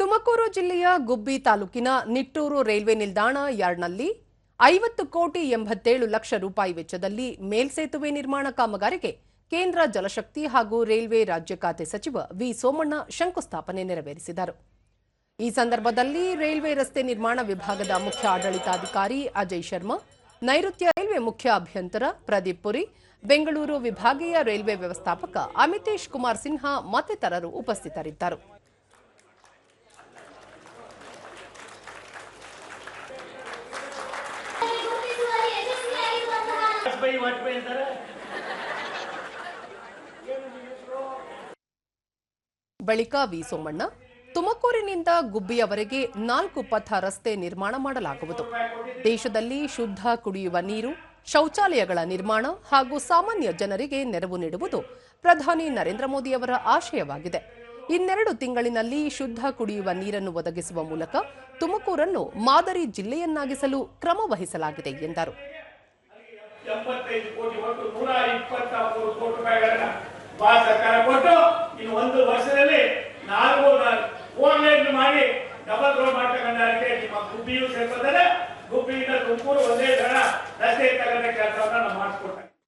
ತುಮಕೂರು ಜಿಲ್ಲೆಯ ಗುಬ್ಬಿ ತಾಲೂಕಿನ ನಿಟ್ಟೂರು ರೈಲ್ವೆ ನಿಲ್ದಾಣ ಯಾರ್ಡ್ನಲ್ಲಿ ಐವತ್ತು ಕೋಟಿ ಎಂಬತ್ತೇಳು ಲಕ್ಷ ರೂಪಾಯಿ ವೆಚ್ಚದಲ್ಲಿ ಮೇಲ್ಸೇತುವೆ ನಿರ್ಮಾಣ ಕಾಮಗಾರಿಗೆ ಕೇಂದ್ರ ಜಲಶಕ್ತಿ ಹಾಗೂ ರೈಲ್ವೆ ರಾಜ್ಯ ಖಾತೆ ಸಚಿವ ವಿ ಸೋಮಣ್ಣ ಶಂಕುಸ್ಥಾಪನೆ ನೆರವೇರಿಸಿದರು. ಈ ಸಂದರ್ಭದಲ್ಲಿ ರೈಲ್ವೆ ರಸ್ತೆ ನಿರ್ಮಾಣ ವಿಭಾಗದ ಮುಖ್ಯ ಆಡಳಿತಾಧಿಕಾರಿ ಅಜಯ್ ಶರ್ಮಾ, ನೈಋತ್ಯ ರೈಲ್ವೆ ಮುಖ್ಯ ಅಭಿಯಂತರ ಪ್ರದೀಪ್ ಪುರಿ, ಬೆಂಗಳೂರು ವಿಭಾಗೀಯ ರೈಲ್ವೆ ವ್ಯವಸ್ಥಾಪಕ ಅಮಿತೇಶ್ ಕುಮಾರ್ ಸಿನ್ಹಾ ಮತ್ತಿತರರು ಉಪಸ್ಥಿತರಿದ್ದರು. ವಾಜಪೇಯಿ ವಾಜಪೇಯಿ ಅಂತಾರೆ? ಬಳಿಕ ವಿ ಸೋಮಣ್ಣ, ತುಮಕೂರಿನಿಂದ ಗುಬ್ಬಿಯವರೆಗೆ ನಾಲ್ಕು ಪಥ ರಸ್ತೆ ನಿರ್ಮಾಣ ಮಾಡಲಾಗುವುದು. ದೇಶದಲ್ಲಿ ಶುದ್ಧ ಕುಡಿಯುವ ನೀರು, ಶೌಚಾಲಯಗಳ ನಿರ್ಮಾಣ ಹಾಗೂ ಸಾಮಾನ್ಯ ಜನರಿಗೆ ನೆರವು ನೀಡುವುದು ಪ್ರಧಾನಿ ನರೇಂದ್ರ ಮೋದಿಯವರ ಆಶಯವಾಗಿದೆ. ಇನ್ನೆರಡು ತಿಂಗಳಿನಲ್ಲಿ ಶುದ್ಧ ಕುಡಿಯುವ ನೀರನ್ನು ಒದಗಿಸುವ ಮೂಲಕ ತುಮಕೂರನ್ನು ಮಾದರಿ ಜಿಲ್ಲೆಯನ್ನಾಗಿಸಲು ಕ್ರಮ ವಹಿಸಲಾಗಿದೆ ಎಂದರು. ಎಪ್ಪತ್ತೈದು ಕೋಟಿ ಒಟ್ಟು ನೂರ ಇಪ್ಪತ್ತ ಮೂರು ಕೋಟಿ ರೂಪಾಯಿಗಳನ್ನ ಭಾರತ ಸರ್ಕಾರ ಕೊಟ್ಟು ಇನ್ನು ಒಂದು ವರ್ಷದಲ್ಲಿ ನಾಲ್ಕು ಓನ್ಲೈನ್ ಲೈನ್ ಮಾಡಿ ಡಬಲ್ ರೋಡ್ ಮಾಡ್ತಕ್ಕಂಥ ನಿಮ್ಮ ಗುಬ್ಬಿಯು ಸೇರ್ಪದರೆ ಗುಬ್ಬಿಯಿಂದ ತುಮಕೂರು ಒಂದೇ ಜನ